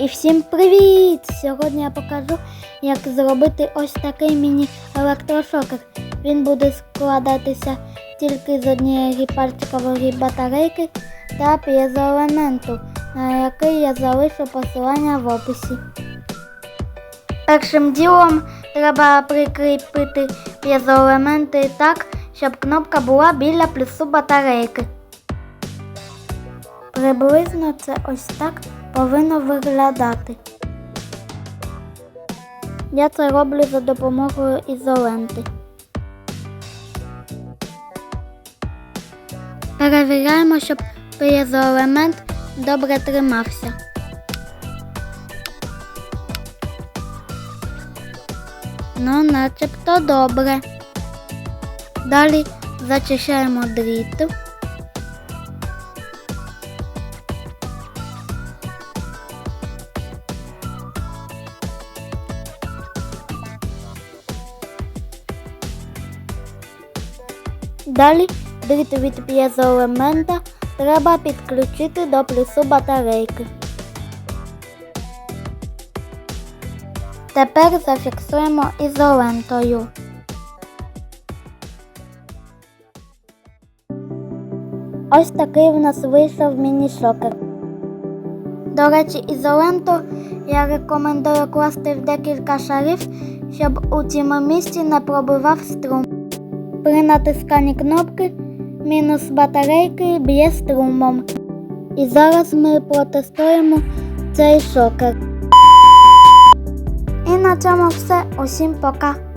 І всім привіт! Сьогодні я покажу, як зробити ось такий міні-електрошокер. Він буде складатися тільки з однієї гіпарчикової батарейки та п'єзоелементу, на який я залишу посилання в описі. Першим ділом треба прикріпити п'єзоелементи так, щоб кнопка була біля плюсу батарейки. Приблизно це ось так повинно виглядати. Я це роблю за допомогою ізоленти. Перевіряємо, щоб п'єзоелемент добре тримався. Ну, начебто добре. Далі зачищаємо дріт. Далі дріт від п'єзоелемента треба підключити до плюсу батарейки. Тепер зафіксуємо ізолентою. Ось такий в нас вийшов міні-шокер. До речі, ізоленту я рекомендую класти в декілька шарів, щоб у цьому місці не пробивав струм. При натисканні кнопки мінус батарейки б'є струмом. І зараз ми протестуємо цей шокер. І на цьому все. Усім пока.